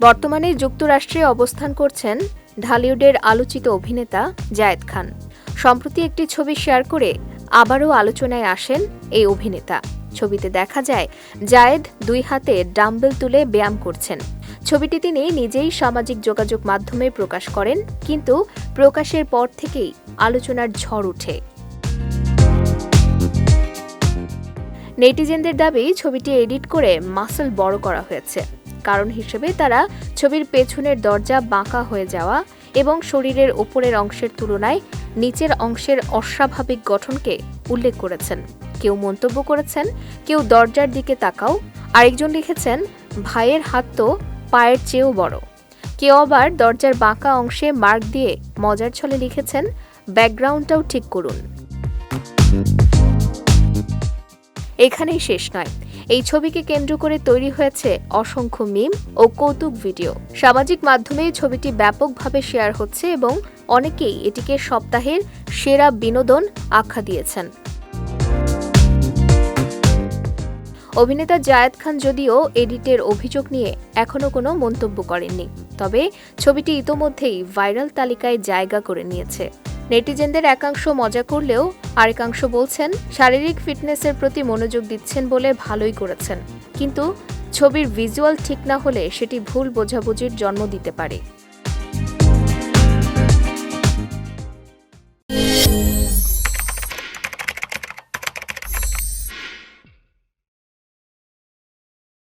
বর্তমানে যুক্তরাষ্ট্রে অবস্থান করছেন ঢালিউডের আলোচিত অভিনেতা জায়েদ খান। সম্প্রতি একটি ছবি শেয়ার করে আবারও আলোচনায় আসেন এই অভিনেতা। ছবিতে দেখা যায়, জায়েদ দুই হাতে ডাম্বেল তুলে ব্যায়াম করছেন। ছবিটি তিনি নিজেই সামাজিক যোগাযোগ মাধ্যমে প্রকাশ করেন, কিন্তু প্রকাশের পর থেকেই আলোচনার ঝড় উঠে নেটিজেনদের দাবি, ছবিটি এডিট করে মাসল বড় করা হয়েছে। কারণ হিসেবে তারা ছবির পেছনের দরজা বাঁকা হয়ে যাওয়া এবং শরীরের ওপরের অংশের তুলনায় নিচের অংশের অস্বাভাবিক গঠনকে উল্লেখ করেছেন। কেউ মন্তব্য করেছেন, কেউ দরজার দিকে তাকাও। আরেকজন লিখেছেন, ভাইয়ের হাত তো পায়ের চেয়েও বড়। কেউ আবার দরজার বাঁকা অংশে মার্ক দিয়ে মজার ছলে লিখেছেন, ব্যাকগ্রাউন্ডটাও ঠিক করুন। এখানেই শেষ নয়। এই ছবিকে কেন্দ্র করে তৈরি হয়েছে অসংখ্য মিম ও কৌতুক ভিডিও। সামাজিক মাধ্যমে ছবিটি ব্যাপকভাবে শেয়ার হচ্ছে এবং অনেকেই এটিকে সপ্তাহের সেরা বিনোদন আখ্যা দিয়েছেন। অভিনেতা জায়েদ খান যদিও এডিটের অভিযোগ নিয়ে এখনও কোনো মন্তব্য করেননি, তবে ছবিটি ইতোমধ্যেই ভাইরাল তালিকায় জায়গা করে নিয়েছে। নেটিজেনদের একাংশ মজা করলেও আরেকাংশ বলছেন, শারীরিক ফিটনেসের প্রতি মনোযোগ দিচ্ছেন বলে ভালোই করেছেন। কিন্তু ছবির ভিজুয়াল ঠিক না হলে সেটি ভুল বোঝাবুঝির জন্ম দিতে পারে।